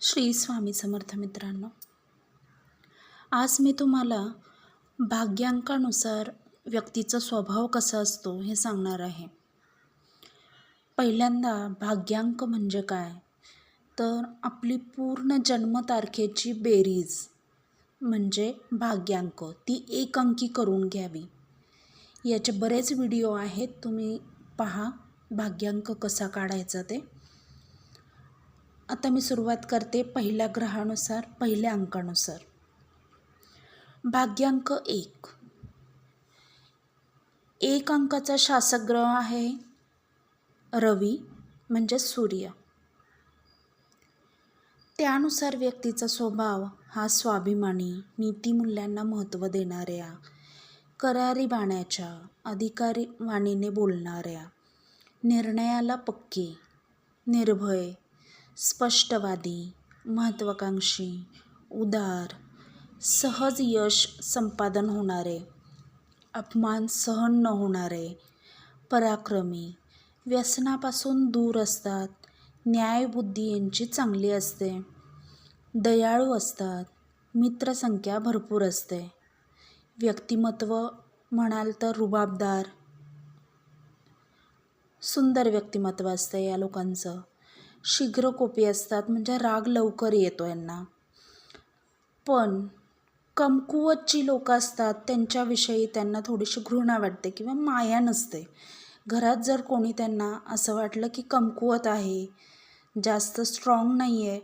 श्री स्वामी समर्थ मित्रांनो आज मी तुम्हाला भाग्यांकानुसार व्यक्तीचा स्वभाव कसा असतो हे सांगणार आहे. पहिल्यांदा भाग्यांक म्हणजे काय? तर आपली पूर्ण जन्मतारखेची बेरीज म्हणजे भाग्यांक. ती एक अंकी करून घ्यावी. याचे बरेच व्हिडिओ आहेत तुम्ही पहा भाग्यांक कसा काढायचा ते. आता मी सुरुवात करते पहिल्या ग्रहानुसार पहिल्या अंकानुसार. भाग्यांक एक. एक अंकाचा शासक ग्रह आहे रवी म्हणजे सूर्य. त्यानुसार व्यक्तीचा स्वभाव हा स्वाभिमानी नीतिमूल्यांना महत्त्व देणाऱ्या करारी बाण्याच्या अधिकारी वाणीने बोलणाऱ्या निर्णयाला पक्के निर्भय स्पष्टवादी महत्त्वाकांक्षी उदार सहज यश संपादन होणारे अपमान सहन न होणारे पराक्रमी व्यसनापासून दूर असतात न्यायबुद्धी यांची चांगली असते दयाळू असतात मित्रसंख्या भरपूर असते व्यक्तिमत्व म्हणाल तर रुबाबदार सुंदर व्यक्तिमत्व असतं या लोकांचं. शीघ्रकोपी असतात म्हणजे राग लवकर येतो यांना. पण कमकुवत जी लोकं असतात त्यांच्याविषयी त्यांना थोडीशी घृणा वाटते किंवा माया नसते. घरात जर कोणी त्यांना असं वाटलं की कमकुवत आहे जास्त स्ट्रॉंग नाही आहे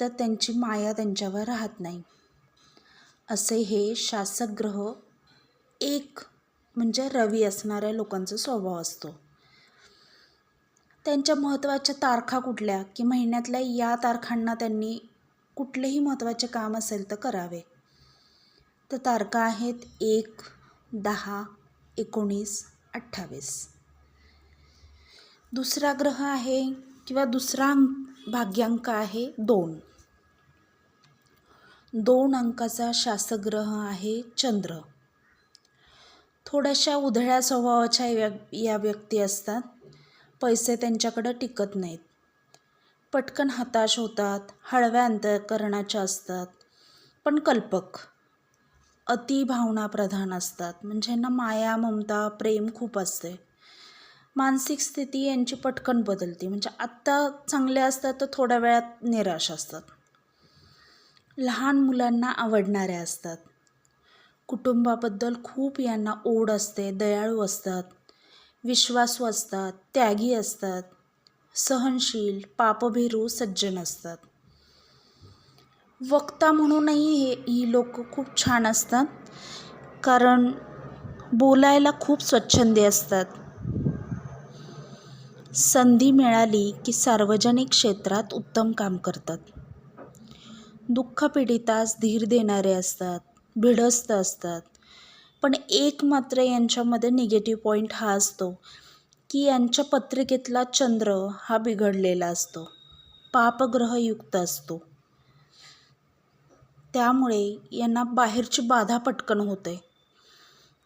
तर त्यांची माया त्यांच्यावर राहत नाही. असे हे शासक ग्रह एक म्हणजे रवी असणाऱ्या लोकांचा स्वभाव असतो. त्यांच्या महत्त्वाच्या तारखा कुठल्या की महिन्यातल्या या तारखांना त्यांनी कुठलेही महत्त्वाचे काम असेल तर करावे. तर तारखा आहेत एक दहा एकोणीस अठ्ठावीस. दुसरा ग्रह आहे किंवा दुसरा अंक भाग्यांक आहे दोन. दोन अंकाचा शासग्रह आहे चंद्र. थोड्याशा उधळ्या स्वभावाच्या या या व्यक्ती असतात. पैसे त्यांच्याकडं टिकत नाहीत. पटकन हताश होतात हळव्या अंतकरणाच्या असतात पण कल्पक अति भावनाप्रधान असतात. म्हणजे यांना माया ममता प्रेम खूप असते. मानसिक स्थिती यांची पटकन बदलते. म्हणजे आत्ता चांगले असतात तर थोड्या वेळात निराश असतात. लहान मुलांना आवडणाऱ्या असतात. कुटुंबाबद्दल खूप यांना ओढ असते दयाळू असतात. विश्वासू असतात त्यागी असतात सहनशील पापभिरू सज्जन असतात. वक्ता म्हणूनही हे ही लोक खूप छान असतात. कारण बोलायला खूप स्वच्छंदी असतात. संधी मिळाली की सार्वजनिक क्षेत्रात उत्तम काम करतात. दुःखपीडितास धीर देणारे असतात भिडस्त असतात. पण एक मात्र यांच्यामध्ये निगेटिव्ह पॉईंट हा असतो की यांच्या पत्रिकेतला चंद्र हा बिघडलेला असतो पापग्रहयुक्त असतो. त्यामुळे यांना बाहेरची बाधा पटकन होते.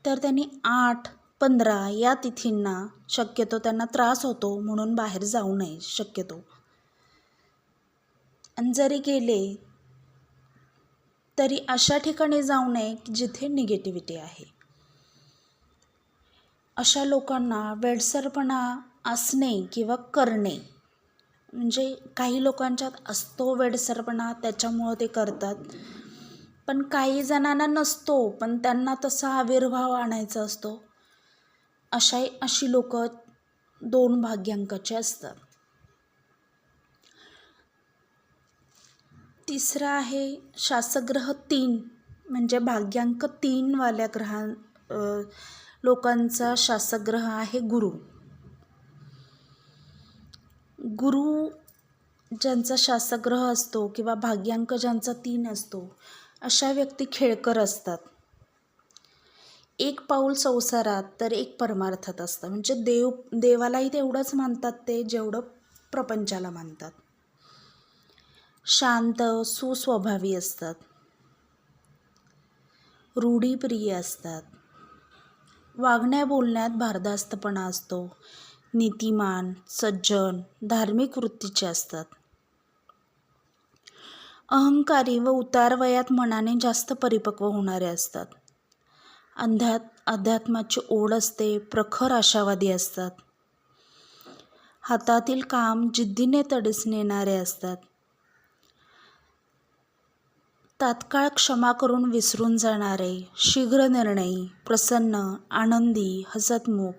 तर त्यांनी आठ पंधरा या तिथींना शक्यतो त्यांना त्रास होतो म्हणून बाहेर जाऊ नये शक्यतो. आणि जरी गेले तरी अशा ठिकाणी जाऊ नये की जिथे निगेटिव्हिटी आहे. अशा लोकांना वेडसरपणा असणे किंवा करणे म्हणजे काही लोकांच्यात असतो वेडसरपणा त्याच्यामुळं ते करतात. पण काही जणांना नसतो पण त्यांना तसा आविर्भाव आणायचा असतो. अशा अशी लोक दोन भाग्यांकाचे असतात. तिसरा आहे शासग्रह तीन म्हणजे भाग्यांक तीनवाल्या ग्रहां लोकांचा शासग्रह आहे गुरु. गुरु ज्यांचा शासग्रह असतो किंवा भाग्यांक ज्यांचा तीन असतो अशा व्यक्ती खेळकर असतात. एक पाऊल संसारात तर एक परमार्थात असतं. म्हणजे देव देवालाही तेवढंच मानतात ते जेवढं प्रपंचाला मानतात. शांत सुस्वभावी असतात. रूढीप्रिय असतात. वागण्या बोलण्यात भारदास्तपणा असतो. नीतिमान सज्जन धार्मिक वृत्तीचे असतात. अहंकारी व उतारवयात मनाने जास्त परिपक्व होणारे असतात. अंध्यात अध्यात्माची ओढ असते प्रखर आशावादी असतात. हातातील काम जिद्दीने तडीस नेणारे असतात. तात्काळ क्षमा करून विसरून जाणारे शीघ्र निर्णयी प्रसन्न आनंदी हसतमुख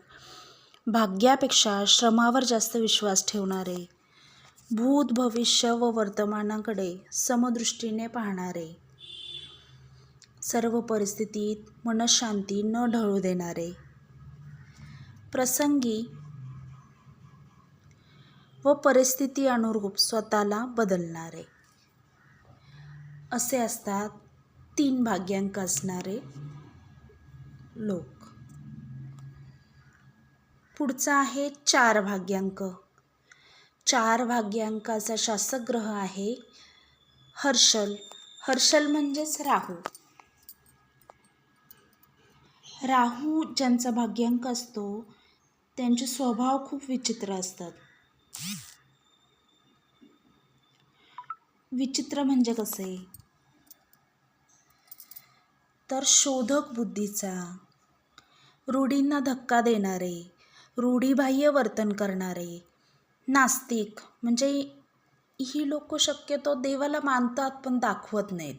भाग्यापेक्षा श्रमावर जास्त विश्वास ठेवणारे भूत भविष्य व वर्तमानाकडे समदृष्टीने पाहणारे सर्व परिस्थितीत मनशांती न ढळू देणारे. प्रसंगी व परिस्थिती अनुरूप स्वतःला बदलणारे. असे असतात तीन भाग्यांक असणारे लोक. पुढचा आहे चार भाग्यांक. चार भाग्यांकाचा शासक ग्रह आहे हर्षल. हर्षल म्हणजेच राहू. राहू ज्यांचा भाग्यांक असतो त्यांचे स्वभाव खूप विचित्र असतात. विचित्र म्हणजे कसे? तर शोधक बुद्धीचा. रूढींना धक्का देणारे रूढीबाह्य वर्तन करणारे नास्तिक म्हणजे ही लोक शक्यतो देवाला मानतात पण दाखवत नाहीत.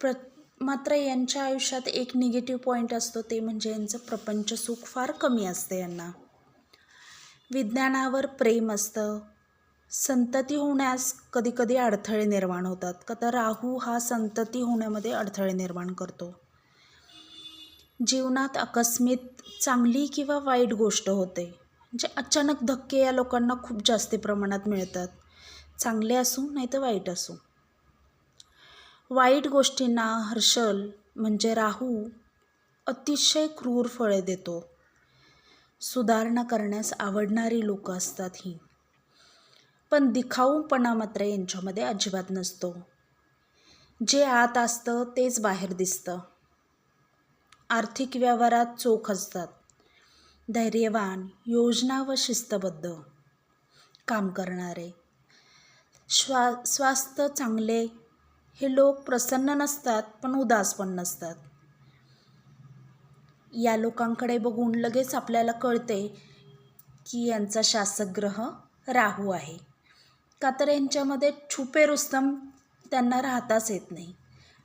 प्र मात्र यांच्या आयुष्यात एक निगेटिव्ह पॉईंट असतो ते म्हणजे यांचं प्रपंच सुख फार कमी असतं यांना. विज्ञानावर प्रेम असतं संतती होण्यास कधीकधी अडथळे निर्माण होतात. का तर राहू हा संतती होण्यामध्ये अडथळे निर्माण करतो. जीवनात अकस्मित चांगली किंवा वाईट गोष्ट होते म्हणजे अचानक धक्के या लोकांना खूप जास्त प्रमाणात मिळतात. चांगले असू नाही तर वाईट असू. वाईट गोष्टींना हर्षल म्हणजे राहू अतिशय क्रूर फळे देतो. सुधारणा करण्यास आवडणारी लोक असतात ही. पण दिखाऊपणा मात्र यांच्यामध्ये अजिबात नसतो. जे आत असतं तेच बाहेर दिसतं. आर्थिक व्यवहारात चोख असतात. धैर्यवान योजना व शिस्तबद्ध काम करणारे. श्वा स्वास्थ्य चांगले हे लोक प्रसन्न नसतात पण उदास पण नसतात. या लोकांकडे बघून लगेच आपल्याला कळते की यांचा शासकग्रह राहू आहे. का तर यांच्यामध्ये छुपे रुस्तम त्यांना राहताच येत नाही.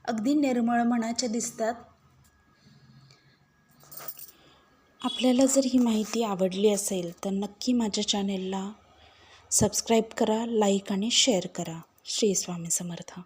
अगदी निर्मळ मनाचे दिसतात. आपल्याला जर ही माहिती आवडली असेल तर नक्की माझ्या चॅनेलला सबस्क्राईब करा लाईक आणि शेअर करा. श्री स्वामी समर्थ.